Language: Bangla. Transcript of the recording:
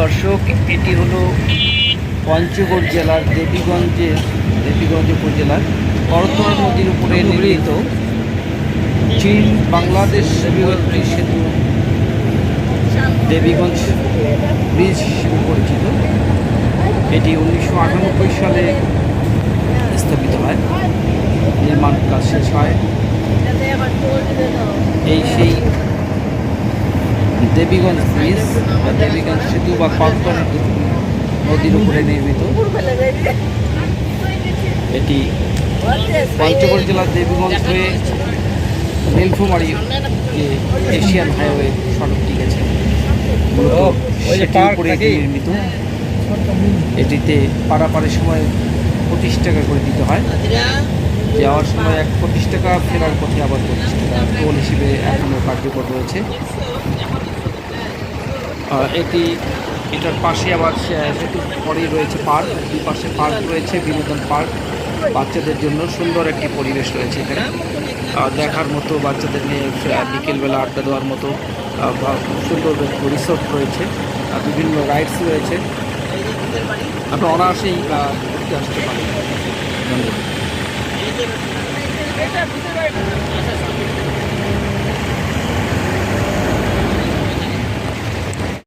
দর্শক এটি হলো পঞ্চগড় জেলার দেবীগঞ্জের দেবীগঞ্জ উপজেলার করতোয়া নদীর উপরে নির্মিত চীন বাংলাদেশ বিভক্তি সেতু দেবীগঞ্জ ব্রিজ হিসেবে পরিচিত। এটি উনিশশো আটানব্বই সালে স্থাপিত হয়। নির্মাণ কাজ শেষ হয়। এই সেই দেবীগঞ্জ ব্রিজ বা দেবীগঞ্জ সেতু বা করতোয়া নদীর উপরে নির্মিত। এটি পঞ্চগড় জেলার দেবীগঞ্জ হয়ে নীলফুমারি যে এশিয়ান হাইওয়ে সড়কটি গেছে। সেটির উপরে এটি নির্মিত। এটিতে পারাপারের সময় পঁচিশ টাকা করে দিতে হয়। যাওয়ার সময় এক পঁচিশ টাকা ফেরার পথে আবার পঁচিশ টাকা। টোল হিসেবে এখনও কার্যকর রয়েছে। এটি, এটার পাশে আবার, সে- সেতুর পরেই রয়েছে পার্ক। দুই পাশে পার্ক রয়েছে, বিনোদন পার্ক। বাচ্চাদের জন্য সুন্দর একটি পরিবেশ রয়েছে এখানে। দেখার মতো বাচ্চাদের নিয়ে বিকেলবেলা আড্ডা দেওয়ার মতো সুন্দর রিসোর্ট রয়েছে। বিভিন্ন রাইডস রয়েছে। আপনি অনায়াসেই ঘুরতে আসতে পারেন। ধন্যবাদ।